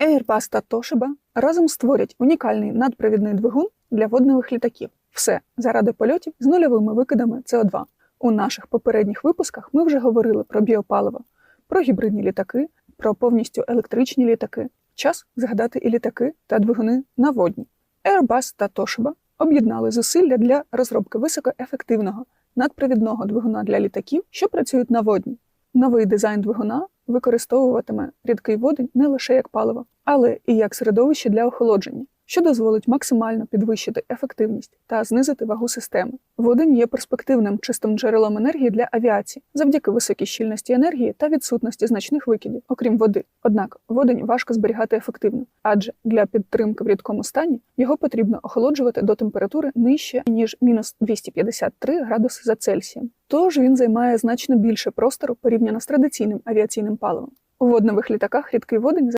Airbus та Toshiba разом створять унікальний надпровідний двигун для водних літаків. Все заради польотів з нульовими викидами СО2. У наших попередніх випусках ми вже говорили про біопаливо, про гібридні літаки, про повністю електричні літаки. Час згадати і літаки та двигуни на водні. Airbus та Toshiba об'єднали зусилля для розробки високоефективного надпровідного двигуна для літаків, що працюють на водні. Новий дизайн двигуна використовуватиме рідкий водень не лише як паливо, але і як середовище для охолодження, що дозволить максимально підвищити ефективність та знизити вагу системи. Водень є перспективним чистим джерелом енергії для авіації завдяки високій щільності енергії та відсутності значних викидів, окрім води. Однак водень важко зберігати ефективно, адже для підтримки в рідкому стані його потрібно охолоджувати до температури нижче ніж мінус 253 градуси за Цельсієм. Тож він займає значно більше простору порівняно з традиційним авіаційним паливом. У водневих літаках рідкий водень